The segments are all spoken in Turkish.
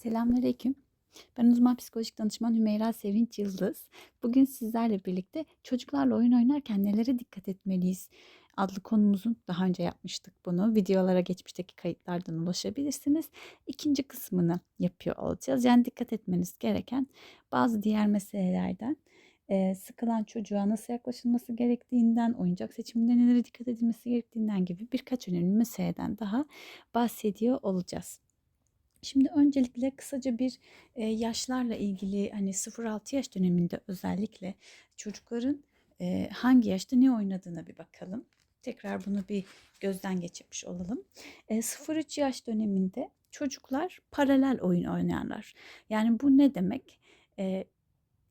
Selamünaleyküm. Ben uzman psikolojik danışman Hümeyra Sevinç Yıldız. Bugün sizlerle birlikte çocuklarla oyun oynarken nelere dikkat etmeliyiz adlı konumuzun daha önce yapmıştık bunu. Videolara geçmişteki kayıtlardan ulaşabilirsiniz. İkinci kısmını yapıyor olacağız. Yani dikkat etmeniz gereken bazı diğer meselelerden e, sıkılan çocuğa nasıl yaklaşılması gerektiğinden, oyuncak seçiminde nelere dikkat edilmesi gerektiğinden gibi birkaç önemli meseleden daha bahsediyor olacağız. Şimdi öncelikle kısaca bir e, yaşlarla ilgili hani 0-6 yaş döneminde özellikle çocukların e, hangi yaşta ne oynadığına bir bakalım. Tekrar bunu bir gözden geçirmiş olalım. E, 0-3 yaş döneminde çocuklar paralel oyun oynarlar. Yani bu ne demek? E,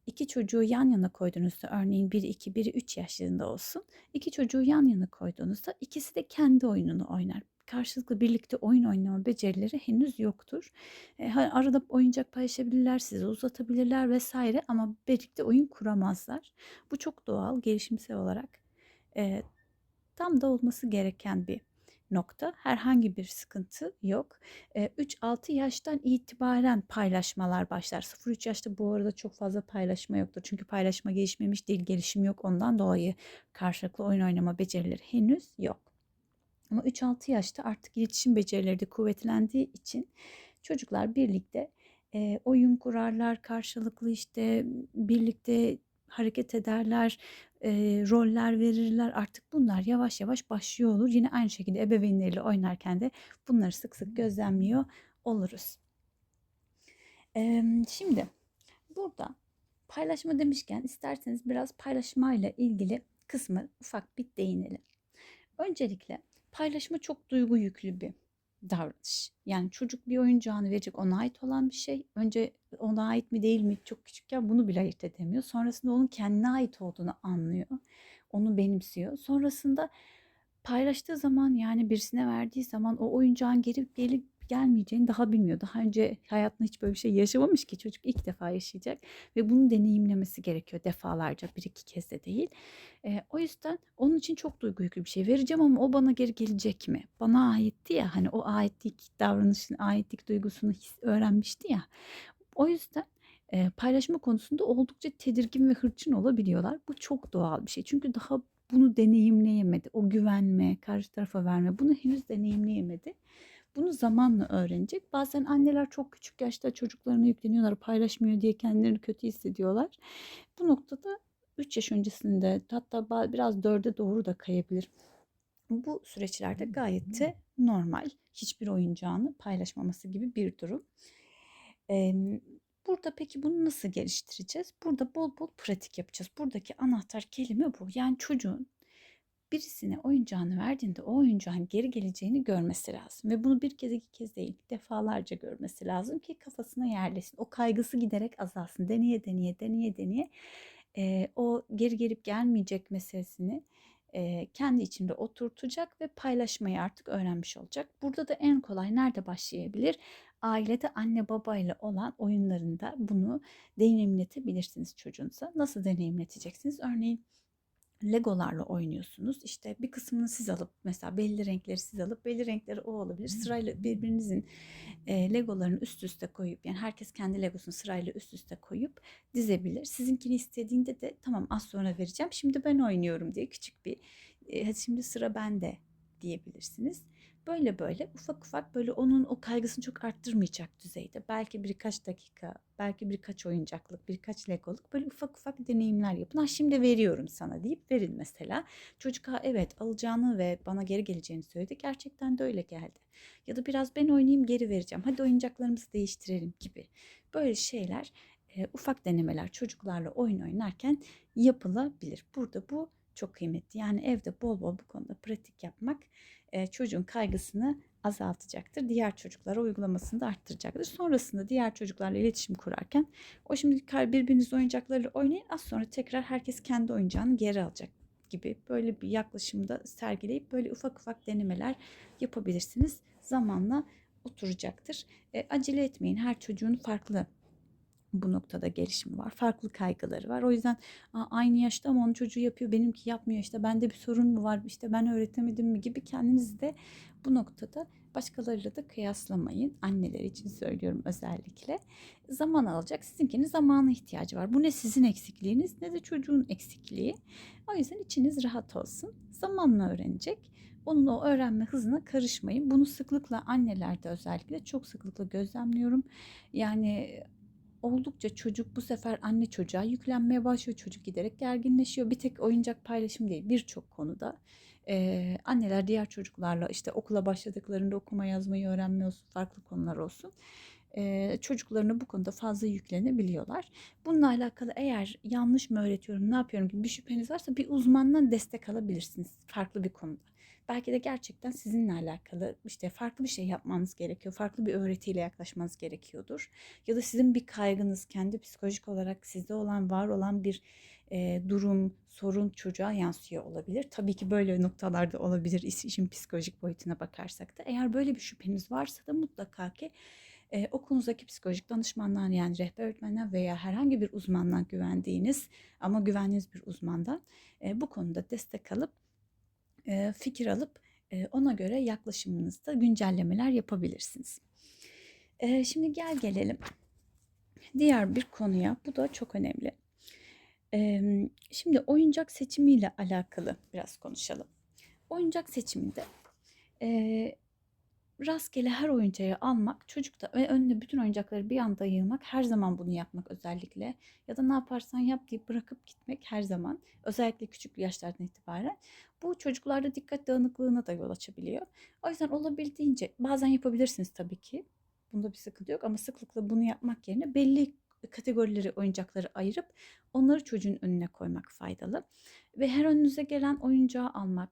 iki çocuğu yan yana koyduğunuzda örneğin biri 2 biri 3 yaşlarında olsun. iki çocuğu yan yana koyduğunuzda ikisi de kendi oyununu oynar karşılıklı birlikte oyun oynama becerileri henüz yoktur. E, arada oyuncak paylaşabilirler, size uzatabilirler vesaire ama birlikte oyun kuramazlar. Bu çok doğal, gelişimsel olarak e, tam da olması gereken bir nokta. Herhangi bir sıkıntı yok. E, 3-6 yaştan itibaren paylaşmalar başlar. 0-3 yaşta bu arada çok fazla paylaşma yoktur. Çünkü paylaşma gelişmemiş değil, gelişim yok. Ondan dolayı karşılıklı oyun oynama becerileri henüz yok. Ama 3-6 yaşta artık iletişim becerileri de kuvvetlendiği için çocuklar birlikte e, oyun kurarlar, karşılıklı işte birlikte hareket ederler, e, roller verirler. Artık bunlar yavaş yavaş başlıyor olur. Yine aynı şekilde ebeveynleriyle oynarken de bunları sık sık gözlemliyor oluruz. E, şimdi burada paylaşma demişken isterseniz biraz paylaşmayla ilgili kısmı ufak bir değinelim. Öncelikle paylaşma çok duygu yüklü bir davranış. Yani çocuk bir oyuncağını verecek ona ait olan bir şey. Önce ona ait mi değil mi çok küçükken bunu bile ayırt edemiyor. Sonrasında onun kendine ait olduğunu anlıyor. Onu benimsiyor. Sonrasında paylaştığı zaman yani birisine verdiği zaman o oyuncağın geri gelip gelmeyeceğini daha bilmiyor. Daha önce hayatında hiç böyle bir şey yaşamamış ki çocuk ilk defa yaşayacak ve bunu deneyimlemesi gerekiyor defalarca bir iki kez de değil. E, o yüzden onun için çok duygu yüklü bir şey vereceğim ama o bana geri gelecek mi? Bana aitti ya hani o aitlik davranışını, aitlik duygusunu his, öğrenmişti ya. O yüzden e, paylaşma konusunda oldukça tedirgin ve hırçın olabiliyorlar. Bu çok doğal bir şey. Çünkü daha bunu deneyimleyemedi. O güvenme, karşı tarafa verme bunu henüz deneyimleyemedi. Bunu zamanla öğrenecek. Bazen anneler çok küçük yaşta çocuklarına yükleniyorlar, paylaşmıyor diye kendilerini kötü hissediyorlar. Bu noktada 3 yaş öncesinde hatta biraz 4'e doğru da kayabilir. Bu süreçlerde gayet de normal. Hiçbir oyuncağını paylaşmaması gibi bir durum. Burada peki bunu nasıl geliştireceğiz? Burada bol bol pratik yapacağız. Buradaki anahtar kelime bu. Yani çocuğun birisine oyuncağını verdiğinde o oyuncağın geri geleceğini görmesi lazım. Ve bunu bir kez iki kez değil defalarca görmesi lazım ki kafasına yerleşsin. O kaygısı giderek azalsın. Deneye deneye deneye deneye e, o geri gelip gelmeyecek meselesini e, kendi içinde oturtacak ve paylaşmayı artık öğrenmiş olacak. Burada da en kolay nerede başlayabilir? Ailede anne babayla olan oyunlarında bunu deneyimletebilirsiniz çocuğunuza. Nasıl deneyimleteceksiniz? Örneğin Legolarla oynuyorsunuz. İşte bir kısmını siz alıp mesela belli renkleri siz alıp belli renkleri o alabilir. Sırayla birbirinizin e, Legolarını üst üste koyup yani herkes kendi Legosunu sırayla üst üste koyup dizebilir. Sizinkini istediğinde de tamam az sonra vereceğim. Şimdi ben oynuyorum diye küçük bir e, şimdi sıra bende diyebilirsiniz. Böyle böyle ufak ufak böyle onun o kaygısını çok arttırmayacak düzeyde. Belki birkaç dakika, belki birkaç oyuncaklık, birkaç legoluk böyle ufak ufak deneyimler yapın. Ha şimdi veriyorum sana deyip verin mesela. Çocuk ha evet alacağını ve bana geri geleceğini söyledi. Gerçekten de öyle geldi. Ya da biraz ben oynayayım geri vereceğim. Hadi oyuncaklarımızı değiştirelim gibi. Böyle şeyler e, ufak denemeler çocuklarla oyun oynarken yapılabilir. Burada bu çok kıymetli. Yani evde bol bol bu konuda pratik yapmak e, çocuğun kaygısını azaltacaktır. Diğer çocuklara uygulamasını da arttıracaktır. Sonrasında diğer çocuklarla iletişim kurarken o şimdi birbiriniz oyuncaklarıyla oynayın. Az sonra tekrar herkes kendi oyuncağını geri alacak gibi böyle bir yaklaşımda sergileyip böyle ufak ufak denemeler yapabilirsiniz. Zamanla oturacaktır. E, acele etmeyin. Her çocuğun farklı bu noktada gelişimi var. Farklı kaygıları var. O yüzden "Aa, aynı yaşta ama onun çocuğu yapıyor benimki yapmıyor işte bende bir sorun mu var işte ben öğretemedim mi gibi kendinizi de bu noktada başkalarıyla da kıyaslamayın. Anneler için söylüyorum özellikle. Zaman alacak. Sizinkinin zamana ihtiyacı var. Bu ne sizin eksikliğiniz ne de çocuğun eksikliği. O yüzden içiniz rahat olsun. Zamanla öğrenecek. Onun o öğrenme hızına karışmayın. Bunu sıklıkla annelerde özellikle çok sıklıkla gözlemliyorum. Yani oldukça çocuk bu sefer anne çocuğa yüklenmeye başlıyor. Çocuk giderek gerginleşiyor. Bir tek oyuncak paylaşım değil birçok konuda. Ee, anneler diğer çocuklarla işte okula başladıklarında okuma yazmayı öğrenme olsun farklı konular olsun. Ee, çocuklarına bu konuda fazla yüklenebiliyorlar. Bununla alakalı eğer yanlış mı öğretiyorum ne yapıyorum gibi bir şüpheniz varsa bir uzmandan destek alabilirsiniz farklı bir konuda. Belki de gerçekten sizinle alakalı işte farklı bir şey yapmanız gerekiyor. Farklı bir öğretiyle yaklaşmanız gerekiyordur. Ya da sizin bir kaygınız kendi psikolojik olarak sizde olan var olan bir e, durum, sorun çocuğa yansıyor olabilir. Tabii ki böyle noktalarda olabilir iş- işin psikolojik boyutuna bakarsak da. Eğer böyle bir şüpheniz varsa da mutlaka ki e, okulunuzdaki psikolojik danışmandan yani rehber öğretmenden veya herhangi bir uzmandan güvendiğiniz ama güvendiğiniz bir uzmandan e, bu konuda destek alıp fikir alıp ona göre yaklaşımınızda güncellemeler yapabilirsiniz. Şimdi gel gelelim diğer bir konuya. Bu da çok önemli. Şimdi oyuncak seçimiyle alakalı biraz konuşalım. Oyuncak seçiminde rastgele her oyuncağı almak, çocukta ve önüne bütün oyuncakları bir anda yığmak, her zaman bunu yapmak özellikle ya da ne yaparsan yap deyip bırakıp gitmek her zaman özellikle küçük yaşlardan itibaren bu çocuklarda dikkat dağınıklığına da yol açabiliyor. O yüzden olabildiğince bazen yapabilirsiniz tabii ki. Bunda bir sıkıntı yok ama sıklıkla bunu yapmak yerine belli kategorileri oyuncakları ayırıp onları çocuğun önüne koymak faydalı. Ve her önünüze gelen oyuncağı almak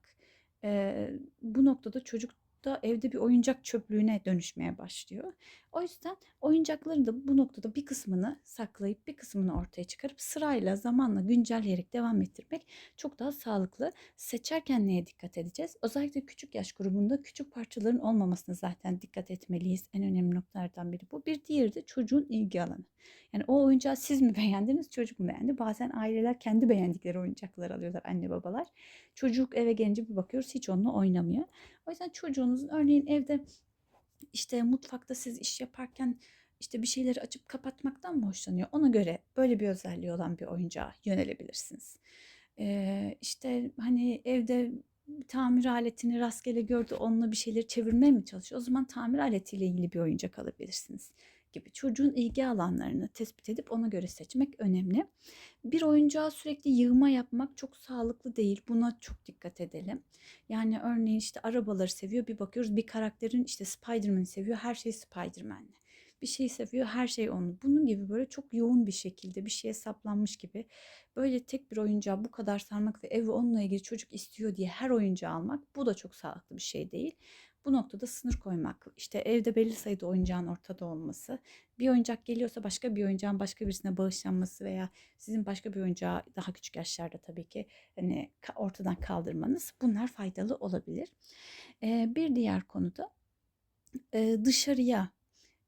eee, bu noktada çocuk da evde bir oyuncak çöplüğüne dönüşmeye başlıyor. O yüzden oyuncakların da bu noktada bir kısmını saklayıp bir kısmını ortaya çıkarıp sırayla zamanla güncelleyerek devam ettirmek çok daha sağlıklı. Seçerken neye dikkat edeceğiz? Özellikle küçük yaş grubunda küçük parçaların olmamasına zaten dikkat etmeliyiz. En önemli noktalardan biri bu. Bir diğeri de çocuğun ilgi alanı. Yani o oyuncağı siz mi beğendiniz, çocuk mu beğendi? Bazen aileler kendi beğendikleri oyuncakları alıyorlar anne babalar. Çocuk eve gelince bir bakıyoruz hiç onunla oynamıyor. O yüzden çocuğunuzun örneğin evde işte mutfakta siz iş yaparken işte bir şeyleri açıp kapatmaktan mı hoşlanıyor? Ona göre böyle bir özelliği olan bir oyuncağa yönelebilirsiniz. Ee, işte hani evde tamir aletini rastgele gördü onunla bir şeyleri çevirmeye mi çalışıyor? O zaman tamir aletiyle ilgili bir oyuncak alabilirsiniz gibi. Çocuğun ilgi alanlarını tespit edip ona göre seçmek önemli. Bir oyuncağa sürekli yığma yapmak çok sağlıklı değil. Buna çok dikkat edelim. Yani örneğin işte arabaları seviyor. Bir bakıyoruz bir karakterin işte Spider-Man'i seviyor. Her şey Spider-Man'li. Bir şeyi seviyor her şey onun. Bunun gibi böyle çok yoğun bir şekilde bir şeye saplanmış gibi böyle tek bir oyuncağı bu kadar sarmak ve evi onunla ilgili çocuk istiyor diye her oyuncağı almak bu da çok sağlıklı bir şey değil. Bu noktada sınır koymak, işte evde belli sayıda oyuncağın ortada olması, bir oyuncak geliyorsa başka bir oyuncağın başka birisine bağışlanması veya sizin başka bir oyuncağı daha küçük yaşlarda tabii ki hani ortadan kaldırmanız bunlar faydalı olabilir. Ee, bir diğer konuda dışarıya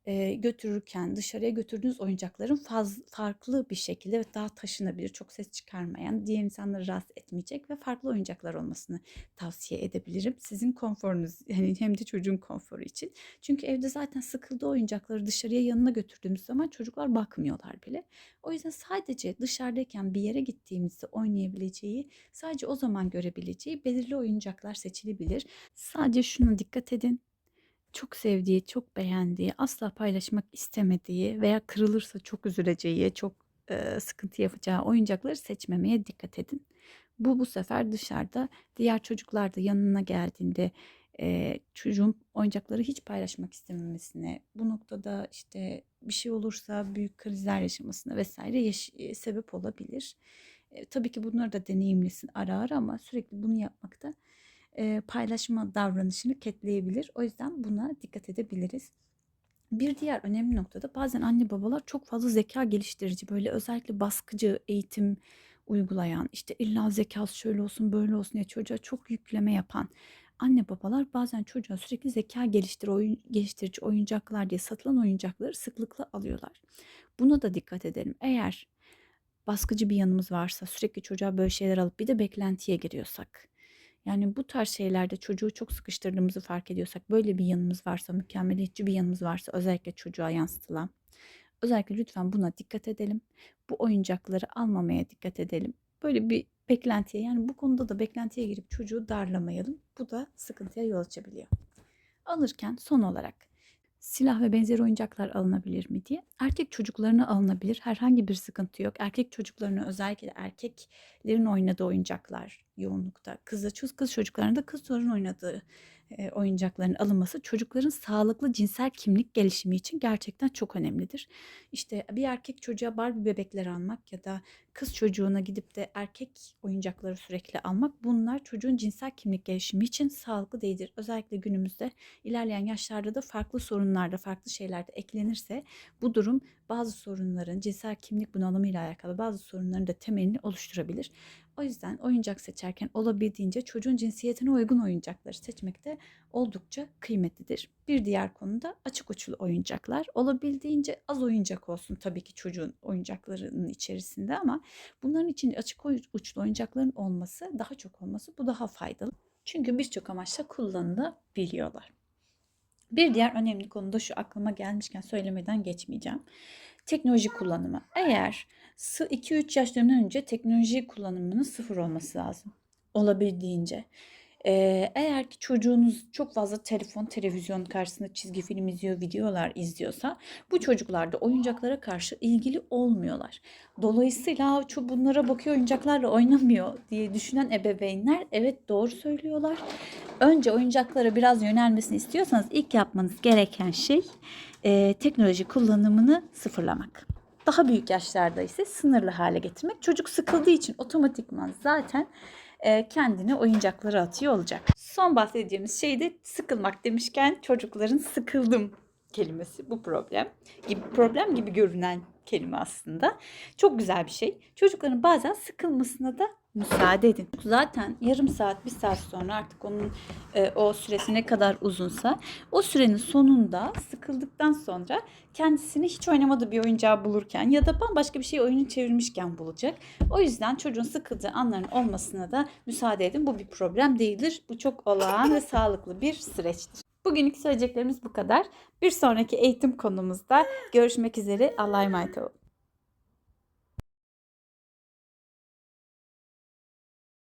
e, götürürken dışarıya götürdüğünüz oyuncakların faz, farklı bir şekilde ve daha taşınabilir, çok ses çıkarmayan, diğer insanları rahatsız etmeyecek ve farklı oyuncaklar olmasını tavsiye edebilirim. Sizin konforunuz yani hem de çocuğun konforu için. Çünkü evde zaten sıkıldığı oyuncakları dışarıya yanına götürdüğümüz zaman çocuklar bakmıyorlar bile. O yüzden sadece dışarıdayken bir yere gittiğimizde oynayabileceği, sadece o zaman görebileceği belirli oyuncaklar seçilebilir. Sadece şuna dikkat edin çok sevdiği, çok beğendiği, asla paylaşmak istemediği veya kırılırsa çok üzüleceği, çok e, sıkıntı yapacağı oyuncakları seçmemeye dikkat edin. Bu bu sefer dışarıda diğer çocuklar da yanına geldiğinde e, çocuğun oyuncakları hiç paylaşmak istememesine, bu noktada işte bir şey olursa büyük krizler yaşamasına vesaire yaş- sebep olabilir. E, tabii ki bunları da deneyimlesin ara ara ama sürekli bunu yapmakta e, paylaşma davranışını ketleyebilir. O yüzden buna dikkat edebiliriz. Bir diğer önemli noktada bazen anne babalar çok fazla zeka geliştirici böyle özellikle baskıcı eğitim uygulayan işte illa zekası şöyle olsun böyle olsun diye çocuğa çok yükleme yapan anne babalar bazen çocuğa sürekli zeka geliştir oyun, geliştirici oyuncaklar diye satılan oyuncakları sıklıkla alıyorlar. Buna da dikkat edelim. Eğer baskıcı bir yanımız varsa sürekli çocuğa böyle şeyler alıp bir de beklentiye giriyorsak yani bu tarz şeylerde çocuğu çok sıkıştırdığımızı fark ediyorsak böyle bir yanımız varsa mükemmeliyetçi bir yanımız varsa özellikle çocuğa yansıtılan özellikle lütfen buna dikkat edelim. Bu oyuncakları almamaya dikkat edelim. Böyle bir beklentiye yani bu konuda da beklentiye girip çocuğu darlamayalım. Bu da sıkıntıya yol açabiliyor. Alırken son olarak silah ve benzeri oyuncaklar alınabilir mi diye. Erkek çocuklarına alınabilir. Herhangi bir sıkıntı yok. Erkek çocuklarına özellikle erkeklerin oynadığı oyuncaklar yoğunlukta. Kız, kız, kız çocuklarında kızların oynadığı oyuncakların alınması çocukların sağlıklı cinsel kimlik gelişimi için gerçekten çok önemlidir. İşte bir erkek çocuğa Barbie bebekler almak ya da kız çocuğuna gidip de erkek oyuncakları sürekli almak bunlar çocuğun cinsel kimlik gelişimi için sağlıklı değildir. Özellikle günümüzde ilerleyen yaşlarda da farklı sorunlarda, farklı şeylerde eklenirse bu durum bazı sorunların cinsel kimlik bunalımıyla alakalı bazı sorunların da temelini oluşturabilir. O yüzden oyuncak seçerken olabildiğince çocuğun cinsiyetine uygun oyuncakları seçmekte oldukça kıymetlidir. Bir diğer konu da açık uçlu oyuncaklar. Olabildiğince az oyuncak olsun tabii ki çocuğun oyuncaklarının içerisinde ama bunların için açık uçlu oyuncakların olması, daha çok olması bu daha faydalı. Çünkü birçok amaçla kullanılabiliyorlar. Bir diğer önemli konu da şu aklıma gelmişken söylemeden geçmeyeceğim. Teknoloji kullanımı. Eğer 2-3 yaşlarından önce teknoloji kullanımının sıfır olması lazım. Olabildiğince. Ee, eğer ki çocuğunuz çok fazla telefon, televizyon karşısında çizgi film izliyor, videolar izliyorsa bu çocuklar da oyuncaklara karşı ilgili olmuyorlar. Dolayısıyla çok bunlara bakıyor oyuncaklarla oynamıyor diye düşünen ebeveynler evet doğru söylüyorlar. Önce oyuncaklara biraz yönelmesini istiyorsanız ilk yapmanız gereken şey e, teknoloji kullanımını sıfırlamak. Daha büyük yaşlarda ise sınırlı hale getirmek. Çocuk sıkıldığı için otomatikman zaten e, kendini oyuncaklara atıyor olacak. Son bahsedeceğimiz şey de sıkılmak demişken çocukların sıkıldım kelimesi bu problem gibi problem gibi görünen kelime aslında. Çok güzel bir şey. Çocukların bazen sıkılmasına da müsaade edin. Zaten yarım saat, bir saat sonra artık onun e, o süresi ne kadar uzunsa o sürenin sonunda sıkıldıktan sonra kendisini hiç oynamadığı bir oyuncağı bulurken ya da bambaşka bir şey oyunu çevirmişken bulacak. O yüzden çocuğun sıkıldığı anların olmasına da müsaade edin. Bu bir problem değildir. Bu çok olağan ve sağlıklı bir süreçtir. Bugünlük söyleyeceklerimiz bu kadar. Bir sonraki eğitim konumuzda görüşmek üzere. Allah'a emanet olun.